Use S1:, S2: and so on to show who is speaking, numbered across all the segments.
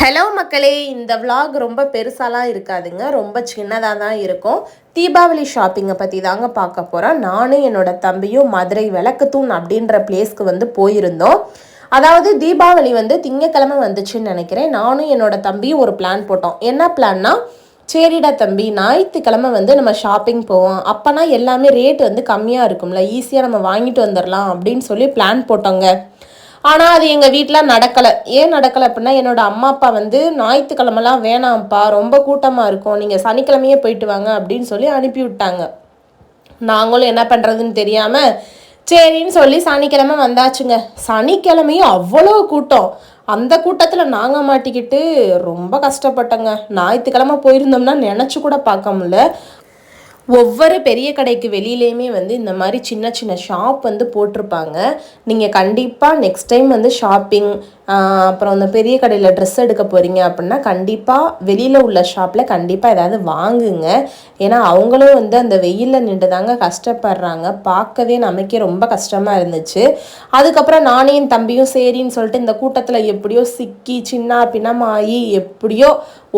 S1: Hello மக்களே இந்த vlog ரொம்ப பெருசாலாம் இருக்காதுங்க. ரொம்ப சின்னதாக தான் இருக்கும். தீபாவளி ஷாப்பிங்கை பற்றி தாங்க பார்க்க போகிறோம் நானும் என்னோட தம்பியும் மதுரை விளக்குத்தூண் அப்படின்ற பிளேஸ்க்கு வந்து போயிருந்தோம். அதாவது தீபாவளி வந்து திங்கக்கிழமை வந்துச்சுன்னு நினைக்கிறேன். நானும் என்னோட தம்பியும் ஒரு பிளான் போட்டோம். என்ன பிளான்னா சரிடா தம்பி ஞாயிற்றுக்கிழமை வந்து நம்ம ஷாப்பிங் போவோம். அப்போனா எல்லாமே ரேட் வந்து கம்மியாக இருக்கும்ல. ஈஸியாக நம்ம வாங்கிட்டு வந்துடலாம் அப்படின்னு சொல்லி பிளான் போட்டோங்க. ஆனால் அது எங்கள் வீட்டில் நடக்கலை. ஏன் நடக்கலை அப்படின்னா என்னோட அம்மா அப்பா வந்து ஞாயிற்றுக்கிழமெல்லாம் வேணாம்ப்பா ரொம்ப கூட்டமாக இருக்கும். நீங்கள் சனிக்கிழமையே போயிட்டு வாங்க அப்படின்னு சொல்லி அனுப்பி விட்டாங்க நாங்களும் என்ன பண்ணுறதுன்னு தெரியாமல் சரின்னு சொல்லி சனிக்கிழமை வந்தாச்சுங்க. சனிக்கிழமையும் அவ்வளோ கூட்டம். அந்த கூட்டத்தில் நாங்கள் மாட்டிக்கிட்டு ரொம்ப கஷ்டப்பட்டோங்க. ஞாயிற்றுக்கிழமை போயிருந்தோம்னா நினச்சி கூட பார்க்க முடியல. ஒவ்வொரு பெரிய கடைக்கு வெளியிலேயுமே வந்து இந்த மாதிரி சின்ன சின்ன ஷாப் வந்து போட்டிருப்பாங்க. நீங்கள் கண்டிப்பாக நெக்ஸ்ட் டைம் வந்து ஷாப்பிங் அப்புறம் அந்த பெரிய கடையில் ட்ரெஸ் எடுக்க போகிறீங்க அப்படின்னா கண்டிப்பாக வெளியில் உள்ள ஷாப்பில் கண்டிப்பாக ஏதாவது வாங்குங்க. ஏன்னா அவங்களும் வந்து அந்த வெயிலில் நின்று தாங்க கஷ்டப்படுறாங்க. பார்க்கவே நமக்கே ரொம்ப கஷ்டமாக இருந்துச்சு. அதுக்கப்புறம் நானே என் தம்பியும் சரின்னு சொல்லிட்டு இந்த கூட்டத்தில் எப்படியோ சிக்கி சின்ன பின்னமாகி எப்படியோ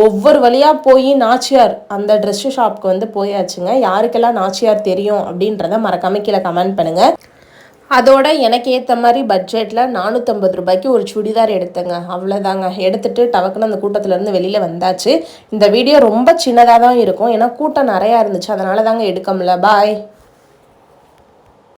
S1: ஒவ்வொரு வழியாக போய் நாச்சியார் அந்த ட்ரெஸ்ஸு ஷாப்க்கு வந்து போயாச்சுங்க. யாருக்கெல்லாம் நாச்சியார் தெரியும் அப்படின்றத மறக்காம கீழே கமெண்ட் பண்ணுங்கள் அதோட எனக்கு ஏற்ற மாதிரி பட்ஜெட்டில் நானூற்றம்பது ரூபாய்க்கு ஒரு சுடிதார் எடுத்தேங்க. அவ்வளோதாங்க எடுத்துட்டு டவக்குன்னு அந்த கூட்டத்துலேருந்து வெளியில் வந்தாச்சு. இந்த வீடியோ ரொம்ப சின்னதாக தான் இருக்கும். ஏன்னா கூட்டம் நிறையா இருந்துச்சு. அதனால தாங்க எடுக்க முடியல. பாய்